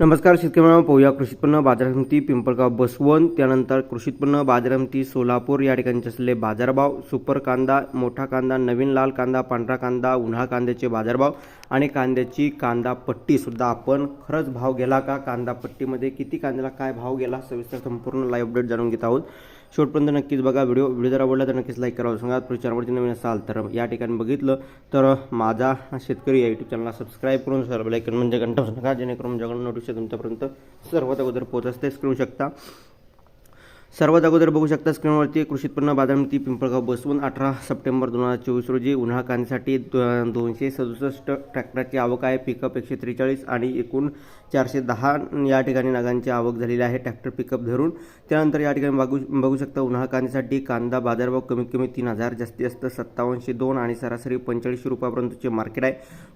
नमस्कार शेतकरी मित्रांनो पाहूया कृषी उत्पन्न बाजार समिती पिंपळगाव बसवंत त्यानंतर कृषी उत्पन्न बाजार समिती सोलापूर या ठिकाणचे असलेले बाजारभाव सुपर कांदा मोठा कांदा नवीन लाल कांदा पांढरा कांदा उन्हाळ कांद्याचे बाजारभाव आणि कांद्याची कांदा पट्टीसुद्धा आपण खरंच भाव गेला का? कांदा पट्टीमध्ये किती कांद्याला काय भाव गेला? सविस्तर संपूर्ण लाईव्ह अपडेट जाणून घेत आहोत. शेवटपर्यंत नक्कीच बघा. व्हिडिओ व्हिडिओ जर आवडला तर नक्कीच लाईक करावं सांगा तुम्ही चॅनलवरती नवीन असाल तर या ठिकाणी बघितलं तर माझा शेतकरी या यूट्यूब चॅनलला सबस्क्राईब करून सर्व लाईक म्हणजे घंटा नका जेणेकरून माझ्याकडून नोटिफिकेशन तुमच्यापर्यंत सर्वात अगोदर पोहोच असते करू शकता. सर्वात अगोदर बघू शकता स्क्रीनवरती कृषी उत्पन्न बाजारमिती पिंपळगाव बसवून अठरा सप्टेंबर दोन हजार चोवीस रोजी उन्हाळा कांद्यासाठी दोनशे सदुसष्ट ट्रॅक्टरची आवक आहे. पिकअप एकशे त्रेचाळीस आणि एकूण चारशे दहा या ठिकाणी नगांची आवक झालेली आहे. ट्रॅक्टर पिकअप धरून त्यानंतर या ठिकाणी बघू बघू शकता उन्हाळा कांद्यासाठी कांदा बाजारभाव कमीत कमी तीन हजार जास्तीत जास्त सत्तावन्नशे दोन आणि सरासरी पंचेचाळीसशे रुपयापर्यंतचे मार्केट आहे.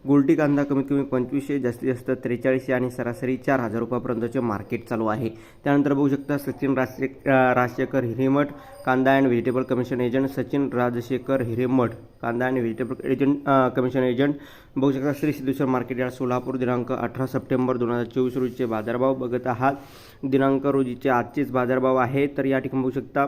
गोल्टी कांदा कमीत कमी पंचवीसशे जास्तीत जास्त त्रेचाळीसशे आणि सरासरी चार हजार रुपयापर्यंतचे मार्केट चालू आहे. त्यानंतर बघू शकता सचिन राष्ट्रीय राजशेखर हिरेमठ कांदा and vegetable commission agent Sachin Rajshekhar Hiremath कांदा आणि व्हेजिटेबल एजंट कमिशन एजंट. बघू शकता श्री सिद्धेश्वर मार्केट यार्ड सोलापूर दिनांक अठरा सप्टेंबर दोन हजार चोवीस रोजीचे बाजारभाव. बघत आहात दिनांक रोजीचे आजचेच बाजारभाव आहे. तर या ठिकाणी बघू शकता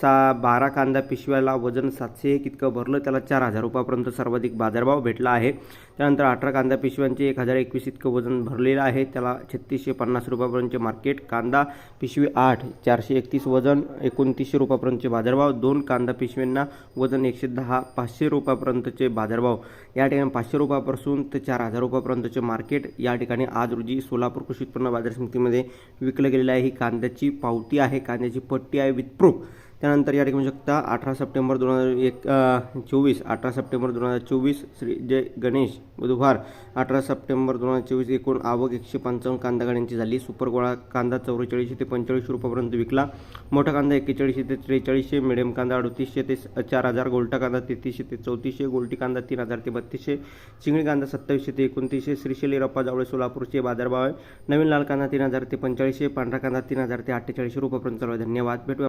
सा बारा कांदा पिशव्याला वजन सातशे एक इतकं भरलं. त्याला चार हजार रुपयापर्यंत सर्वाधिक बाजारभाव भेटला आहे. त्यानंतर अठरा कांदा पिशव्यांचे एक हजार एकवीस इतकं वजन भरलेलं आहे. त्याला छत्तीसशे पन्नास रुपयापर्यंतचे मार्केट कांदा पिशवी आठ चारशे एकतीस वजन एकोणतीसशे रुपयापर्यंतचे बाजारभाव दोन कांदा पिशव्यांना वजन एकशे दहा पाचशे रुपयापर्यंतचे बाजारभाव. या ठिकाणी पाचशे रुपयापासून ते चार हजार रुपयापर्यंतचे मार्केट या ठिकाणी आज रोजी सोलापूर कृषी उत्पन्न बाजार समितीमध्ये विकलं गेलेलं आहे. ही कांद्याची पावती आहे. कांद्याची पट्टी आहे विथ प्रूफ. त्यानंतर या ठिकाणी शकता अठरा सप्टेंबर दोन हजार एक चोवीस अठरा सप्टेंबर दोन हजार चोवीस श्री जय गणेश बुधवार अठरा सप्टेंबर दोन हजार चोवीस एकूण आवक एकशे पंचावन्न कांदा गाड्यांची झाली. सुपर गोळा कांदा चौवेचाळीसशे ते पंचेचाळीसशे रुपयापर्यंत विकला. मोठा कांदा एक्केचाळीसशे ते त्रेचाळीसशे मिडियम कांदा अडतीसशे ते चार हजार गोलटा कांदा तेहतीसशे ते चौतीसशे गोल्टी कांदा तीन हजार ते बत्तीसशे चिंगळी कांदा सत्तावीसशे ते एकोणतीसशे श्रीशैली रप्पा जावळे सोलापूरचे बाजारभाव आहे. नवीन लाल कांदा तीन हजार ते पंचाळीसशे पांढरा कांदा तीन हजार ते अठ्ठेचाळीसशे रुपयापर्यंत चालू आहे. धन्यवाद. भेटू